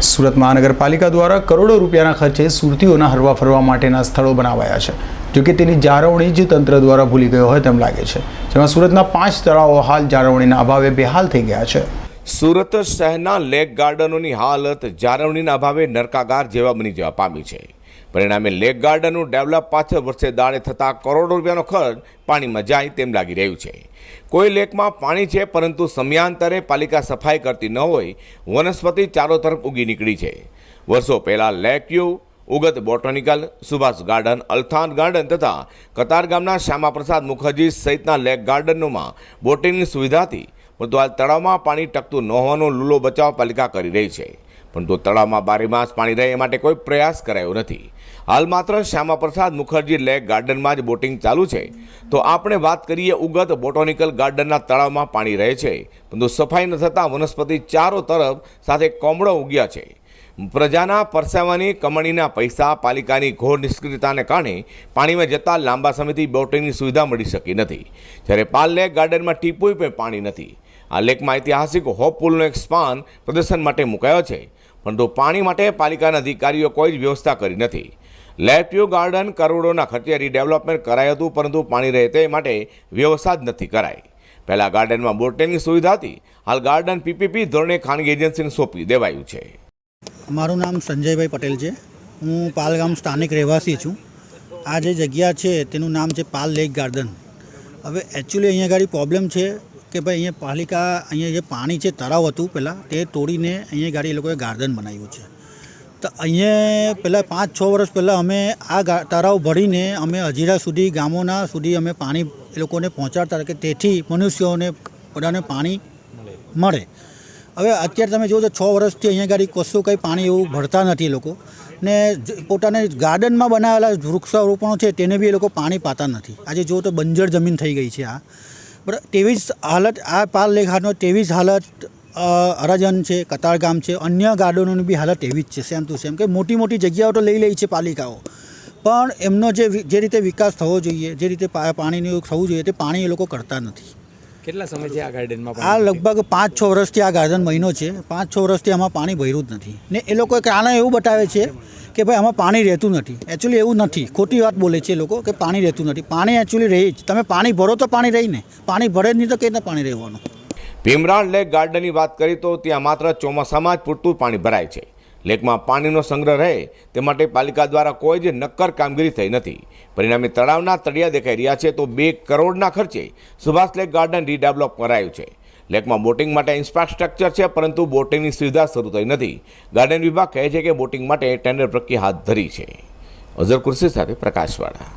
સુરત મહાનગરપાલિકા દ્વારા કરોડો રૂપિયાના ખર્ચે સુરતીઓના હરવા ફરવા માટેના સ્થળો બનાવાયા છે. જોકે તેની જાળવણી જ તંત્ર દ્વારા ભૂલી ગયો હોય તેમ લાગે છે. જેમાં સુરતના પાંચ તળાવો હાલ જાળવણીના અભાવે બેહાલ થઈ ગયા છે. સુરત શહેરના લેક ગાર્ડનોની હાલત જાળવણીના અભાવે નરકાગાર જેવા બની જવા પામી છે. પરિણામે લેક ગાર્ડનનું ડેવલપ પાછળ વર્ષે દાડે થતાં કરોડો રૂપિયાનો ખર્ચ પાણીમાં જાય તેમ લાગી રહ્યું છે. કોઈ લેકમાં પાણી છે, પરંતુ સમયાંતરે પાલિકા સફાઈ કરતી ન હોય વનસ્પતિ ચારો તરફ ઉગી નીકળી છે. વર્ષો પહેલાં લેકયુ Ugat botanical Subhash garden, Althan garden તથા કતાર ગામના શ્યામાપ્રસાદ મુખર્જી સહિતના લેક ગાર્ડનોમાં બોટિંગની સુવિધાથી પરંતુ હાલ તળાવમાં પાણી ટકતું ન હોવાનો લૂલો બચાવ પાલિકા કરી રહી છે. પરંતુ તળાવમાં બારે માસ પાણી રહે એ માટે કોઈ પ્રયાસ કરાયો નથી. હાલ માત્ર શ્યામાપ્રસાદ મુખર્જી લેક ગાર્ડનમાં જ બોટિંગ ચાલુ છે. તો આપણે વાત કરીએ ઉગત બોટોનિકલ ગાર્ડનના તળાવમાં પાણી રહે છે. પરંતુ સફાઈ ન થતાં વનસ્પતિ ચારો તરફ સાથે કોમળો ઉગ્યા છે. પ્રજાના પરસાવાની કમાણીના પૈસા પાલિકાની ઘોર નિષ્ક્રિયતાને કારણે પાણીમાં જતા લાંબા સમયથી બોટિંગની સુવિધા મળી શકી નથી. જ્યારે પાલ લેક ગાર્ડનમાં ટીપોય પણ પાણી નથી. આ લેકમાં ઐતિહાસિક હોપ પુલનો એક સ્પાન પ્રદર્શન માટે મુકાયો છે. પરંતુ પાણી માટે પાલિકાના અધિકારીઓ કોઈ જ વ્યવસ્થા કરી નથી. લેપ્યુ ગાર્ડન કરોડોના ખર્ચે રીડેવલપમેન્ટ કરાયું હતું, પરંતુ પાણી રહે તે માટે વ્યવસ્થા જ નથી કરાઈ. પહેલાં ગાર્ડનમાં બોટિંગની સુવિધા હતી. હાલ ગાર્ડન પીપીપી ધોરણે ખાનગી એજન્સીને સોંપી દેવાયું છે. મારું નામ સંજયભાઈ પટેલ છે. હું પાલગામ સ્થાનિક રહેવાસી છું. આ જે જગ્યા છે, તેનું નામ છે પાલ લેક ગાર્ડન. હવે એકચ્યુઅલી અહીંયા આગળ પ્રોબ્લેમ છે કે ભાઈ અહીંયા પાલિકા, અહીંયા જે પાણી છે, તળાવ હતું પહેલાં, તે તોડીને અહીંયા ગાડી એ લોકોએ ગાર્ડન બનાવ્યું છે. તો અહીંયા પહેલાં પાંચ છ વર્ષ પહેલાં અમે આ તળાવ ભરીને અમે હજીરા સુધી, ગામોના સુધી અમે પાણી એ લોકોને પહોંચાડતા કે તેથી મનુષ્યોને બધાને પાણી મળે. હવે અત્યારે તમે જુઓ તો છ વર્ષથી અહીંયા ગાડી કશું કંઈ પાણી એવું ભરતા નથી લોકો. ને પોતાને ગાર્ડનમાં બનાવેલા વૃક્ષારોપણો છે તેને બી એ લોકો પાણી પાતા નથી. આજે જુઓ તો બંજર જમીન થઈ ગઈ છે આ. બરાબર તેવી જ હાલત, આ પાલ લેખાનો તેવી જ હાલત અરાજન છે છે કતારગામ છે, અન્ય ગાર્ડનોની બી હાલત એવી જ છે, સેમ ટુ સેમ. કે મોટી મોટી જગ્યાઓ તો લઈ લે છે પાલિકાઓ. પણ એમનો જે જે રીતે વિકાસ થવો જોઈએ, જે રીતે પાણીનું થવું જોઈએ તે પાણી એ લોકો કરતા નથી. કેટલા સમયથી આ ગાર્ડનમાં આ લગભગ પાંચ છ વર્ષથી આ ગાર્ડન મહિનો છે. પાંચ છ વર્ષથી આમાં પાણી ભર્યું જ નથી. ને એ લોકો કારણ એવું બતાવે છે કે ભાઈ આમાં પાણી રહેતું નથી. એકચ્યુઅલી એવું નથી. ખોટી વાત બોલે છે એ લોકો કે પાણી રહેતું નથી. પાણી એકચ્યુઅલી રહે જ. તમે પાણી ભરો તો પાણી રહી ને. પાણી ભરે જ નહીં તો કઈ રીતે પાણી રહેવાનું? ભીમરાણ લેક ગાર્ડનની વાત કરી તો ત્યાં માત્ર ચોમાસામાં જ પૂરતું પાણી ભરાય છે. લેકમાં પાણીનો સંગ્રહ રહે તે માટે પાલિકા દ્વારા કોઈ જ નક્કર કામગીરી થઈ નથી. પરિણામે તળાવના તળિયા દેખાઈ રહ્યા છે તો બે કરોડના ખર્ચે સુભાષ લેક ગાર્ડન રીડેવલપ કરાયું છે. લેકમાં બોટિંગ માટે ઇન્ફ્રાસ્ટ્રક્ચર છે, પરંતુ બોટિંગની સુવિધા શરૂ થઈ નથી. ગાર્ડન વિભાગ કહે છે કે બોટિંગ માટે ટેન્ડર પ્રક્રિયા હાથ ધરી છે. અઝર કુર્સી સાથે પ્રકાશવાળા.